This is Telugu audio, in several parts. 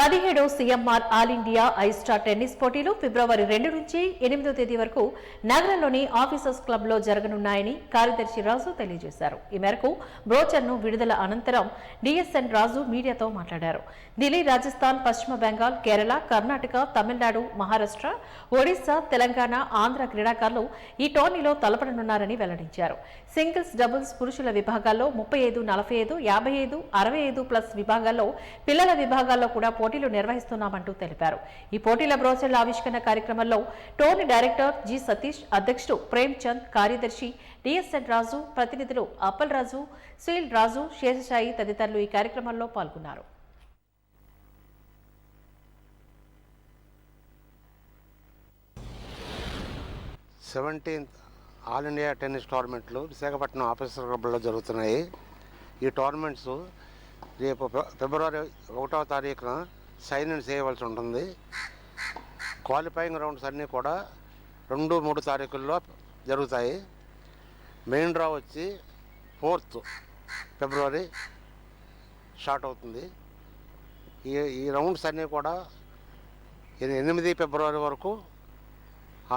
పదిహేడో సీఎంఆర్ ఆల్ ఇండియా ఐస్టార్ టెన్నిస్ పోటీలు ఫిబ్రవరి రెండు నుంచి ఎనిమిదో తేదీ వరకు నగరంలోని ఆఫీసర్స్ క్లబ్లో జరగనున్నాయని కార్యదర్శి రాజు తెలియజేశారు. ఈ మేరకు బ్రోచర్ను విడుదల అనంతరం డిఎస్ఎన్ రాజు మీడియాతో మాట్లాడారు. ఢిల్లీ రాజస్థాన్ పశ్చిమ బెంగాల్ కేరళ కర్ణాటక తమిళనాడు మహారాష్ట్ర ఒడిశా తెలంగాణ ఆంధ్ర క్రీడాకారులు ఈ టోర్నీలో తలపడనున్నారని వెల్లడించారు. సింగిల్స్ డబుల్స్ పురుషుల విభాగాల్లో ముప్పై ఐదు నలభై ఐదు యాభై ఐదు అరవై ఐదు ప్లస్ విభాగాల్లో పిల్లల విభాగాల్లో కూడా పోటీలు నిర్వహిస్తున్నామంటూ తెలిపారు. ఈ పోటీల బ్రోసెళ్ళ ఆవిష్కరణ కార్యక్రమంలో టోర్నీ డైరెక్టర్ జి సతీష్ అధ్యక్షుడు ప్రేమ్ చంద్ కార్యదర్శి డిఎస్ఎన్ రాజు ప్రతినిధులు అప్పల్ రాజు సునీల్ రాజు శేషసాయి తదితరులు ఈ కార్యక్రమంలో పాల్గొన్నారు. సెవెంటీన్త్ ఆల్ ఇండియా టెన్నిస్ టోర్నమెంట్లు విశాఖపట్నం ఆఫీసర్ క్లబ్లో జరుగుతున్నాయి. ఈ టోర్నమెంట్స్ రేపు ఫిబ్రవరి ఒకటవ తారీఖున సైన్ ఇన్ చేయవలసి ఉంటుంది. క్వాలిఫైయింగ్ రౌండ్స్ అన్నీ కూడా రెండు మూడు తారీఖుల్లో జరుగుతాయి. మెయిన్ డ్రా వచ్చి ఫోర్త్ ఫిబ్రవరి స్టార్ట్ అవుతుంది. ఈ ఈ రౌండ్స్ అన్నీ కూడా ఎనిమిది ఫిబ్రవరి వరకు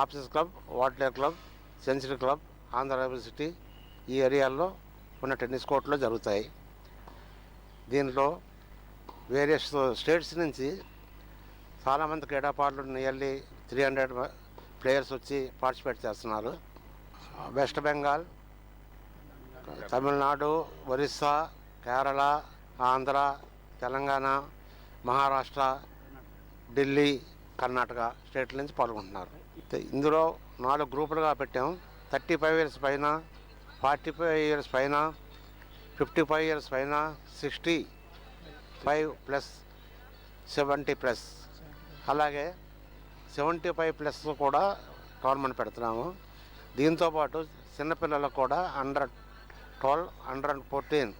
officers club water club century club Andhra university ఈ ఏరియాల్లో ఉన్న టెన్నిస్ కోర్టులో జరుగుతాయి. దీనిలో వేరియస్ స్టేట్స్ నుంచి చాలామంది క్రీడాపాటలు నియర్లీ త్రీ హండ్రెడ్ ప్లేయర్స్ వచ్చి పార్టిసిపేట్ చేస్తున్నారు. వెస్ట్ బెంగాల్ తమిళనాడు ఒరిస్సా కేరళ ఆంధ్ర తెలంగాణ మహారాష్ట్ర ఢిల్లీ కర్ణాటక స్టేట్ల నుంచి పాల్గొంటున్నారు. ఇందులో నాలుగు గ్రూపులుగా పెట్టాం. థర్టీ ఫైవ్ ఇయర్స్ పైన ఫార్టీ ఫైవ్ ఇయర్స్ పైన ఫిఫ్టీ ఫైవ్ ఇయర్స్ పైన sixty five plus seventy plus. అలాగే సెవెంటీ ఫైవ్ ప్లస్ కూడా టోర్నమెంట్ పెడుతున్నాము. దీంతోపాటు చిన్నపిల్లలకు కూడా అండర్ ట్వెల్వ్ అండర్ ఫోర్టీన్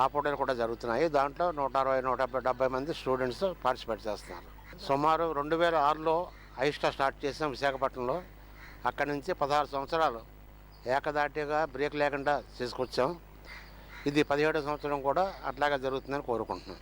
ఆ పోటీలు కూడా జరుగుతున్నాయి. దాంట్లో నూట అరవై నూట డెబ్బై డెబ్బై మంది స్టూడెంట్స్ పార్టిసిపేట్ చేస్తున్నారు. సుమారు రెండు వేల ఆరులో ఐస్టా స్టార్ట్ చేసాం విశాఖపట్నంలో. అక్కడి నుంచి పదహారు సంవత్సరాలు ఏకదాటిగా బ్రేక్ లేకుండా తీసుకొచ్చాం. ఇది పదిహేడో సంవత్సరం కూడా అట్లాగే జరుగుతుందని కోరుకుంటున్నాం